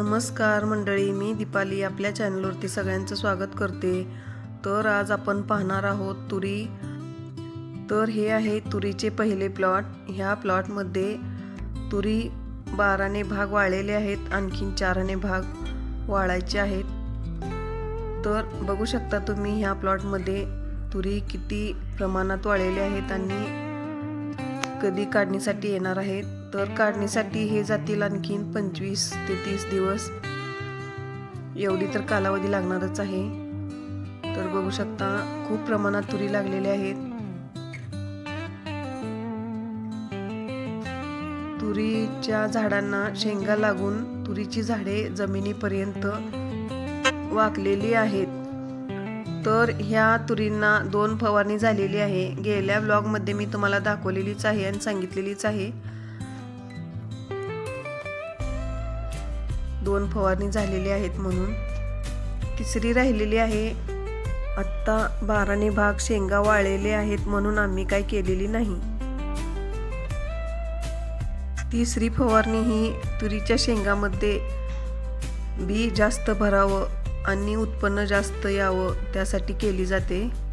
नमस्कार मंडळी मी दीपाली आपल्या चॅनलवरती सगळ्यांचं स्वागत करते. तर आज आपण पाहणार आहोत तुरी. तर हे आहे तुरीचे पहिले प्लॉट. ह्या प्लॉटमध्ये तुरी बाराने भाग वाळलेले आहेत आणखीन चाराने भाग वाळायचे आहेत. तर बघू शकता तुम्ही ह्या प्लॉटमध्ये तुरी किती प्रमाणात वाळलेले आहेत आणि कधी काढणीसाठी येणार आहेत. तर काढणीसाठी हे जातील आणखीन पंचवीस ते तीस दिवस. एवढी तर कालावधी लागणारच आहे. तर बघू शकता खूप प्रमाणात तुरी लागलेल्या आहेत. तुरीच्या झाडांना शेंगा लागून तुरीची झाडे जमिनीपर्यंत वाकलेली आहेत. तर ह्या तुरींना दोन फवारणी झालेली आहे. गेल्या ब्लॉगमध्ये मी तुम्हाला दाखवलेलीच आहे आणि सांगितलेलीच आहे. दोन फवारणी झालेली आहेत म्हणून. तिसरी राहिलेली आहे आत्ता बाराने भाग शेंगा वाळलेले आहेत म्हणून आम्ही काय केलेली नाही. तिसरी फवारणी ही तुरीच्या शेंगामध्ये बी जास्त भरावं आणि उत्पन्न जास्त यावं त्यासाठी केली जाते.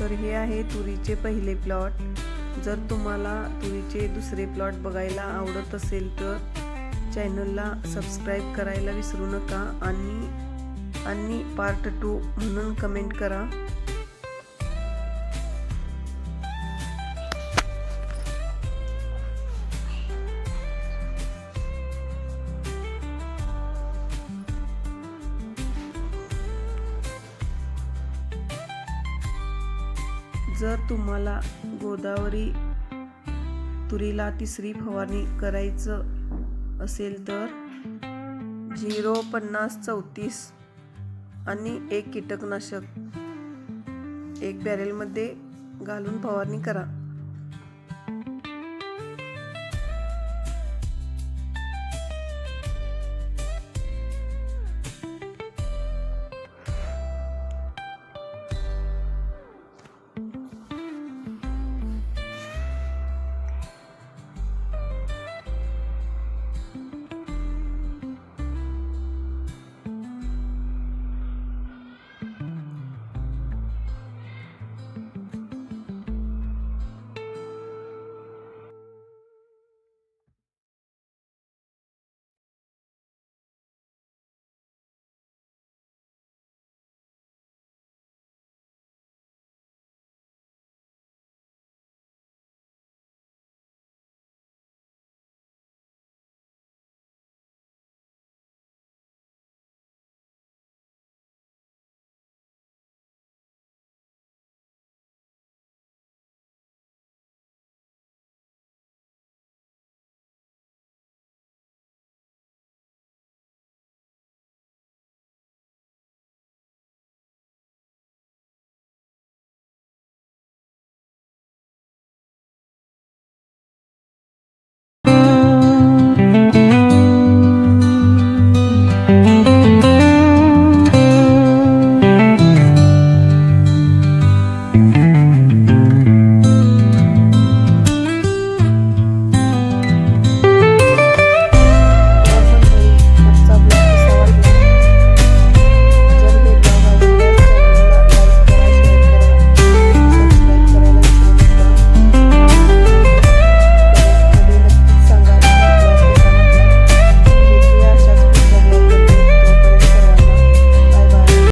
तर हे आहे तुरीचे पहिले प्लॉट. जर तुम्हाला तुरीचे दुसरे प्लॉट बघायला आवडत असेल तर चॅनलला सबस्क्राईब करायला विसरू नका आणि आणि पार्ट टू म्हणून कमेंट करा. जर तुम्हाला गोदावरी तुरीला तिसरी फवारणी करायचं असेल तर झिरो पन्नास चौतीस आणि एक कीटकनाशक एक बॅरेलमध्ये घालून फवारणी करा.